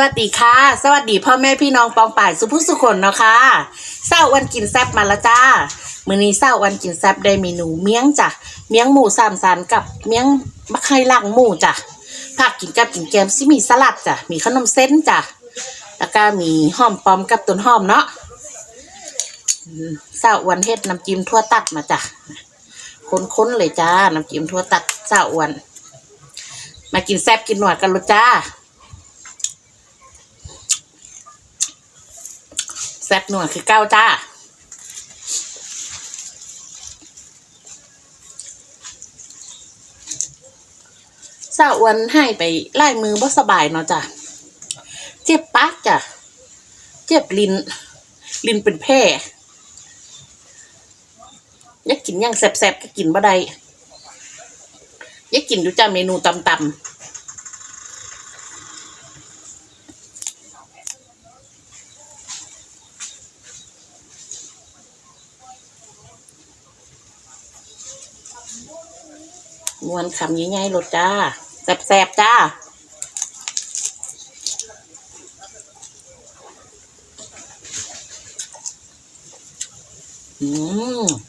วัสดีค่ะ สวัสดีพ่อแม่พี่น้องปองป่ายสุภุสุคนเนาะค่ะเศร้าวันกินแซบมาแล้วจ้ามื้อนี้เศร้าวันกินแซบได้เมนูเมียงจ้ะเมียงหมูสามสันกับเมียงมะไข่หลังหมูจ้ะผักกินกับกินแกมซิมีสลัดจ้ะมีขนมเส้นจ้ะแล้วก็มีหอมปอมกับต้นหอมเนาะเศร้าวันเฮ็ดน้ำจิ้มทั่วตัดมาจ้ะค้นๆเลยจ้าน้ำจิ้มทั่วตัดเศร้าวันมากินแซบกินหนวดกันเลยจ้า แซ่บหนัวคือเก้าจ้า สาวอ้วันให้ไปไล่มือบ่สบายเนาะจ้ะ เจ็บปากจ้ะ เจ็บลิ้น ลิ้นเป็นแผลอยากกินหยังแซ่บๆก็กินบ่ได้อยากกินอยู่จ้าเมนูตำๆ มวนคำใหญ่ๆรสจ้าแสบๆจ้าอืม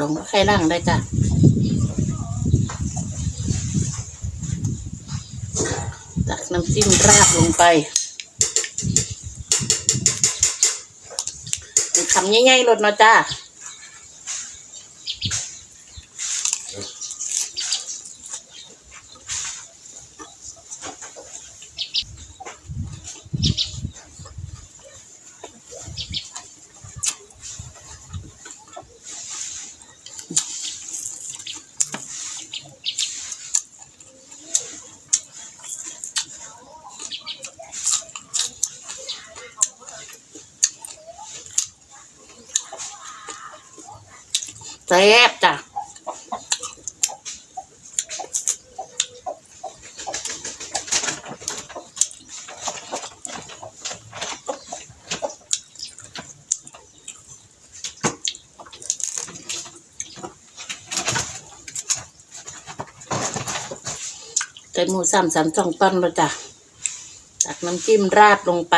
ลงไข่ล่างได้จ้ะตักน้ำจิ้มราดลงไปทำง่ายๆรสเนาะจ้า บจ้ะใส่หมูสามสันสองต้นแล้วจ้ะตักน้ำจิ้มราดลงไป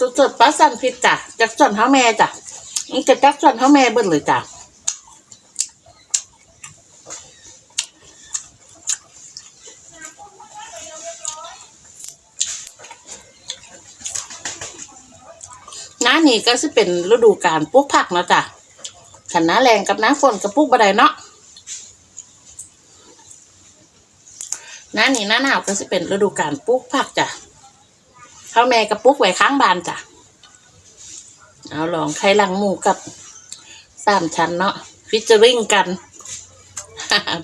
ผักสดปลาสันผิดจ้ะจากส่วนเท้าแม่จ้ะมันจะจากส่วนเท้าแม่เบิ้ลเลยจ้ะน้านี้ก็จะเป็นฤดูการปลูกผักเนาะจ้ะขันน้าแรงกับน้าฝนก็ปลูกบะไดเนาะน้านี้หน้าหนาวก็จะเป็นฤดูการปลูกผักจ้ะ ข้าวแม่กระปุกไว้ข้างบานจ้ะเอาลองไข่ลังหมูกับสามชั้นเนาะฟิชเจอริงกัน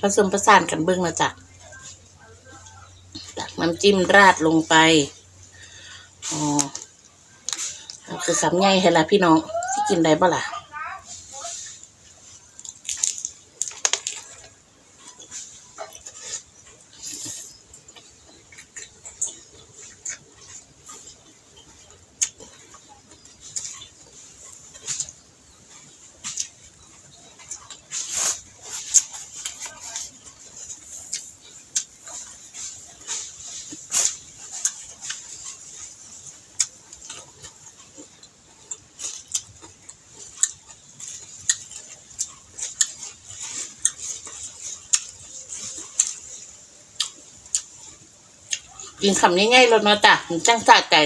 ผสมผสานกันเบื้องมาจ้ะตักน้ำจิ้มราดลงไปอ๋อคือสำไงเห้ละพี่น้องที่กินได้บ่ล่ะ กินคำนี้ง่ายเรถนาจ้ะมันจังสะใจ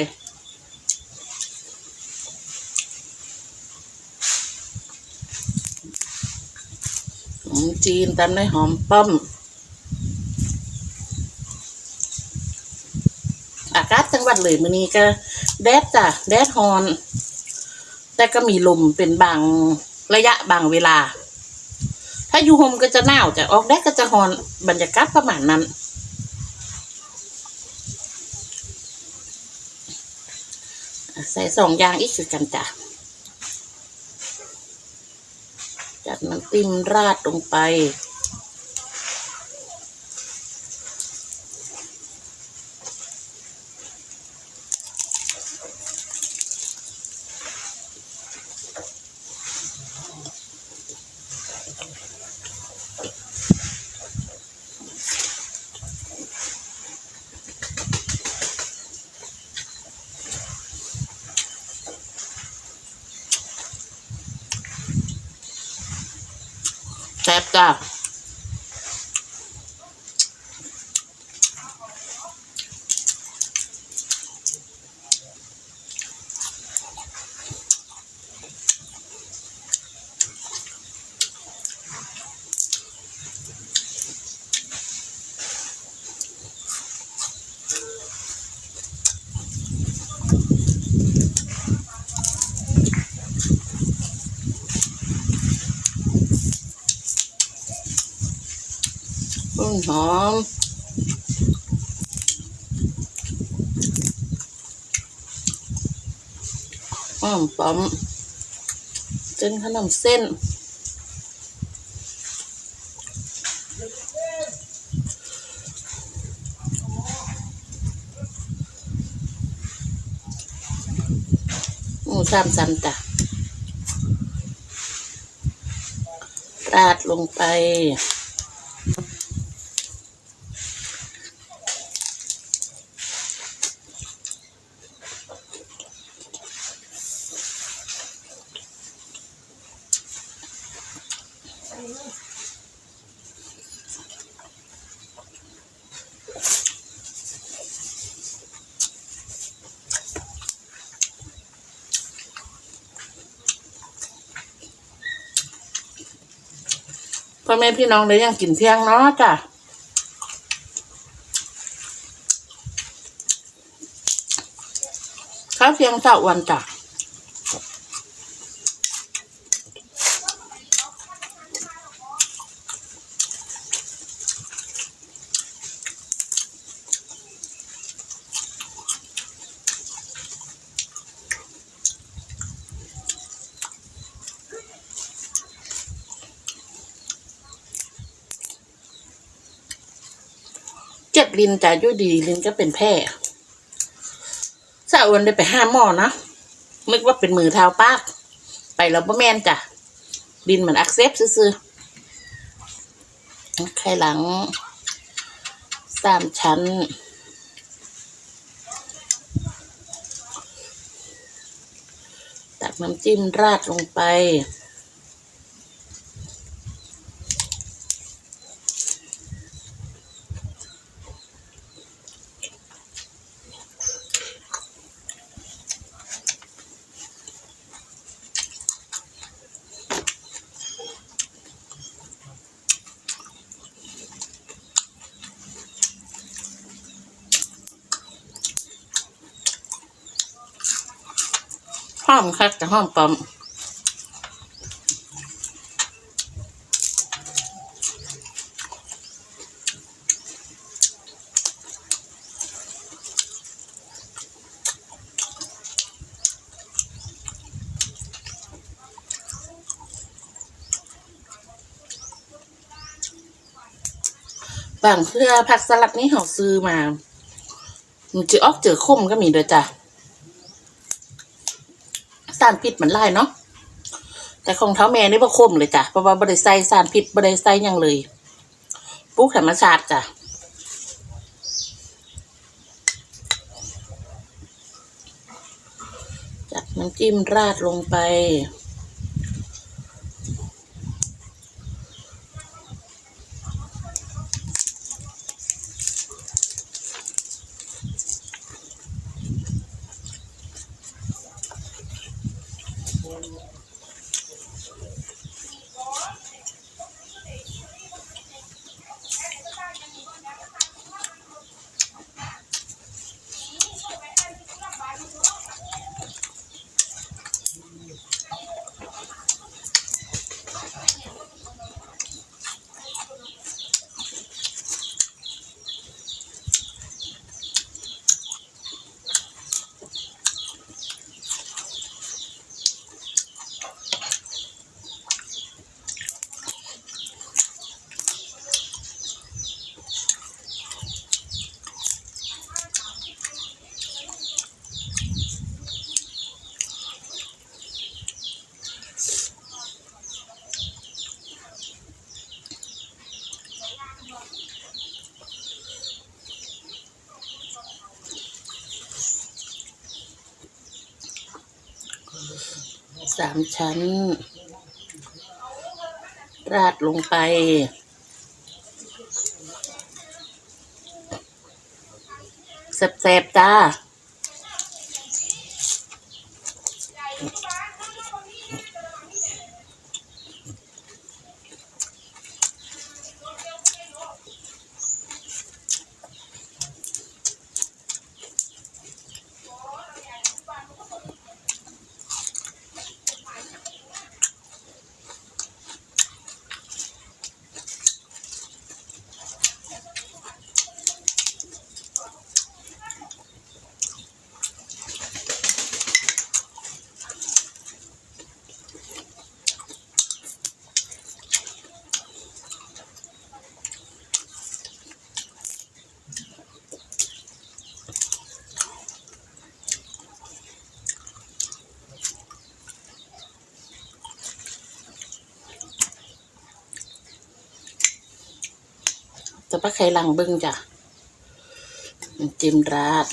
หอมจีนตามด้หอมป้อม อากาศจังหวัดเลยมือนี้ก็แดดจ้ะ แดดฮอน แต่ก็มีลมเป็นบางระยะบางเวลา ถ้าอยู่โฮมก็จะหนาวแต่ออกแดดก็จะฮอน บรรยากาศประมาณนั้น ใส่สองอย่างอีกสุดกันจ้ะจัดน้ำปิ้มราดลงไป แซ่บจ้าอืมหอมอืมปั๊มเส้นขนมเส้นหมูสามสันจ้ะราดลงไป พ่อแม่พี่น้องได้ยังกินเที่ยงเนาะจ้ะข้าวเที่ยงเช้าวันจ้ะ จ็บลินจ้ะอยู่ดีลินก็เป็นแพ้สาววันได้ไปห้าหมอนะนึกว่าเป็นมือเท้าปากไปแล้วบ่แม่นจ้ะดินมันอักเสบซื่อๆไข่หลังสามชั้นตักน้ำจิ้มราดลงไป อมคักแต่หอมปอมบางเพื่อผักสลัดนี้เขาซื้อมา มันจะออกเจอคมก็มีด้วยจ้ะารพิษมันไล่เนาะแต่ของเท้าแม่นี่บ่คมเลยจ้ะเพราะว่าบ่ไซสารพิษบ่ได้ใส่หยังเลยปลูกธรรมชาติจ้ะจัดน้ำจิ้มราดลงไป สามชั้น ราดลงไป แซ่บๆจ้าับปลาไข่ลังเบึงจ้ะจิ้มราด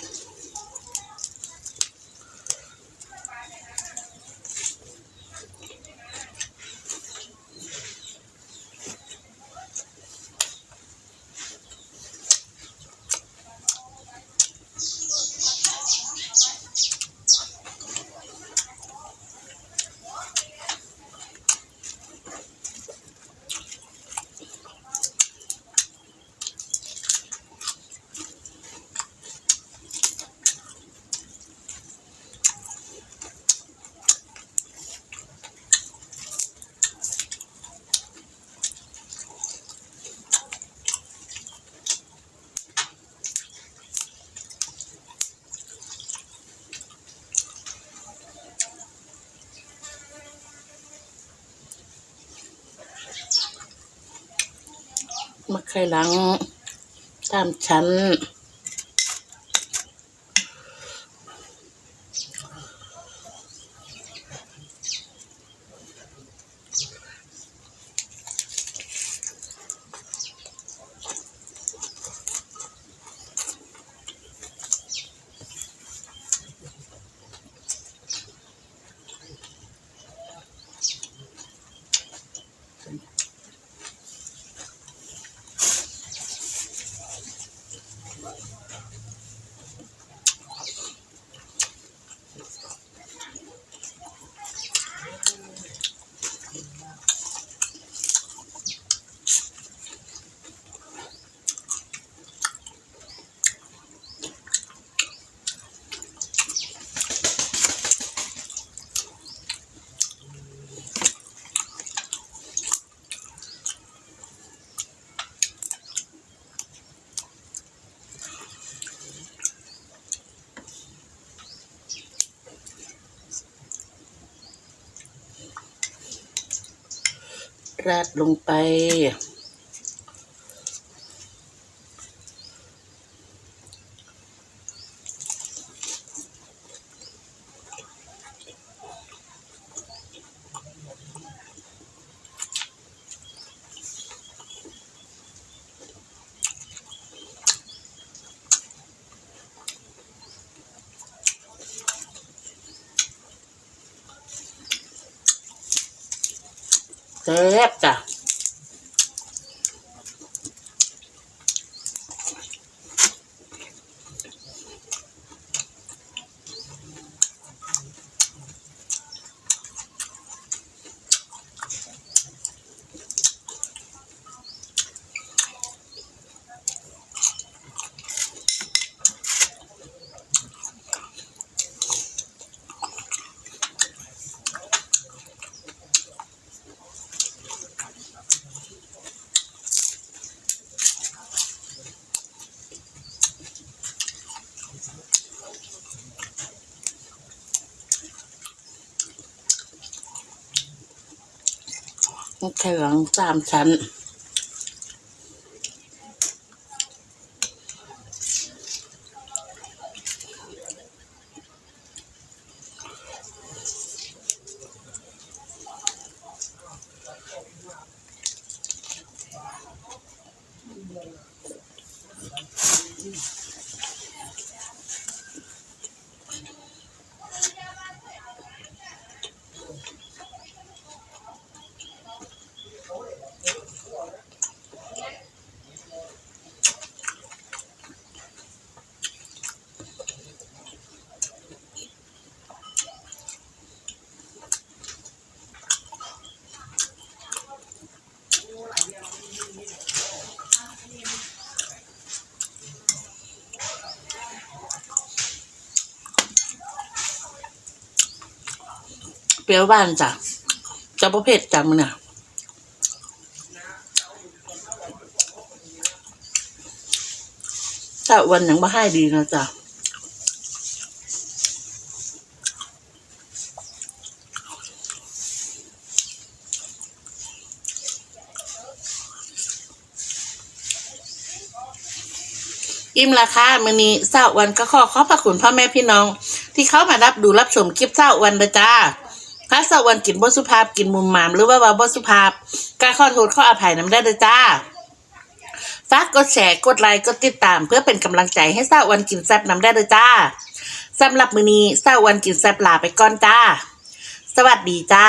ไข่หลังตามชั้น ราดลงไป แซ่บจ้ะ ไข่หลังสามชั้น เปรี้ยวหวานจ้ะจะประเภทจ้ะมันน่ะแต่วันยังไม่ให้ดีนะจ๊ะอิ่มราคามื้อนี้เช้าวันก็ขอขอบพระคุณพ่อแม่พี่น้อง ที่เข้ามารับดูรับชมคลิปเช้าวันเด้อจ้า ถ้าเช้าวันกินบ่สุภาพกินมุมมาม หรือว่าว่าบ่สุภาพการขอโทษขออภัยน้ำได้เด้อจ้าฝากกดแชร์กดไลค์กดติดตามเพื่อเป็นกำลังใจให้สาวันกินแซบน้ำได้เด้อจ้าสำหรับมื้อนี้สาวันกินแซบลาไปก่อนจ้า สวัสดีจ้า